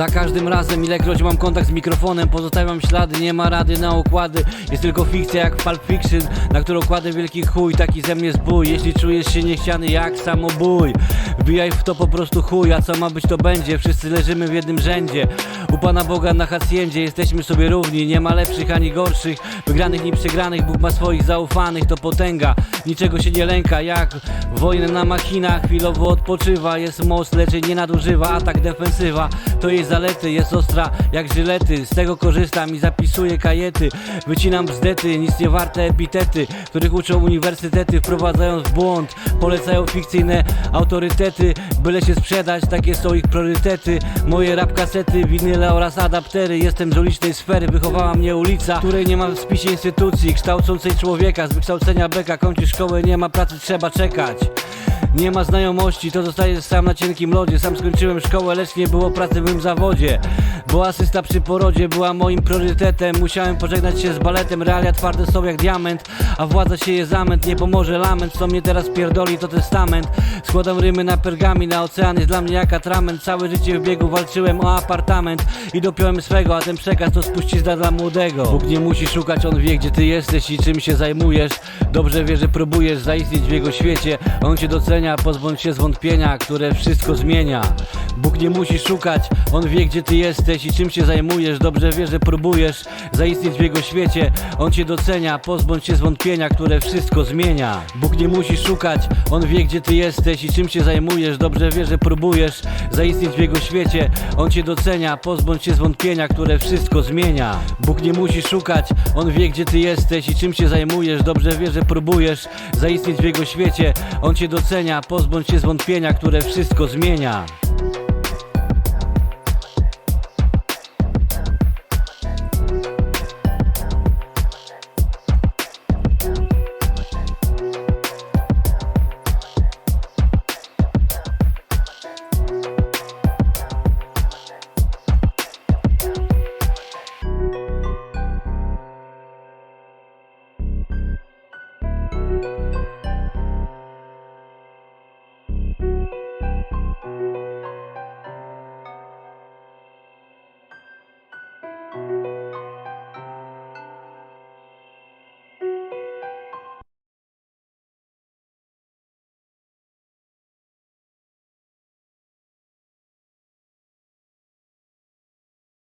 Za każdym razem, ilekroć mam kontakt z mikrofonem, pozostawiam ślady, nie ma rady na okłady. Jest tylko fikcja jak w Pulp Fiction, na którą kładę wielki chuj, taki ze mnie zbój. Jeśli czujesz się niechciany jak samobój, wbijaj w to po prostu chuj, a co ma być to będzie. Wszyscy leżymy w jednym rzędzie. U Pana Boga na hacjendzie jesteśmy sobie równi, nie ma lepszych ani gorszych, wygranych ni przegranych. Bóg ma swoich zaufanych, to potęga, niczego się nie lęka. Jak wojnę na machinach, chwilowo odpoczywa, jest moc, lecz nie nadużywa. Atak, defensywa, to jej zalety, jest ostra jak żylety. Z tego korzystam i zapisuję kajety, wycinam bzdety, nic nie warte epitety, których uczą uniwersytety, wprowadzając w błąd, polecają fikcyjne autorytety, byle się sprzedać, takie są ich priorytety. Moje rap kasety, winyle oraz adaptery, jestem z ulicznej sfery, wychowała mnie ulica, której nie ma w spisie instytucji, kształcącej człowieka, z wykształcenia beka, kończy szkołę, nie ma pracy, trzeba czekać. Nie ma znajomości, to zostajesz sam na cienkim lodzie. Sam skończyłem szkołę, lecz nie było pracy w mym zawodzie. Bo asysta przy porodzie była moim priorytetem. Musiałem pożegnać się z baletem, realia twarde są jak diament A władza się je zamęt, nie pomoże lament Co mnie teraz pierdoli to testament. Składam rymy na pergami, na ocean jest dla mnie jak atrament. Całe życie w biegu walczyłem o apartament I dopiąłem swego, a ten przekaz to spuścizna dla młodego. Bóg nie musi szukać, on wie gdzie ty jesteś i czym się zajmujesz. Dobrze wie, że próbujesz zaistnieć w jego świecie On cię docenia, pozbądź się zwątpienia, które wszystko zmienia. Bóg nie musi szukać, on wie gdzie ty jesteś i czym się zajmujesz. Dobrze wie, że próbujesz zaistnieć w jego świecie. On cię docenia, pozbądź się zwątpienia, które wszystko zmienia. Bóg nie musi szukać, on wie gdzie ty jesteś i czym się zajmujesz. Dobrze wie, że próbujesz zaistnieć w jego świecie. On cię docenia, pozbądź się zwątpienia, które wszystko zmienia. Bóg nie musi szukać, on wie gdzie ty jesteś i czym się zajmujesz. Dobrze wie, że próbujesz zaistnieć w jego świecie. On cię docenia, pozbądź się zwątpienia, które wszystko zmienia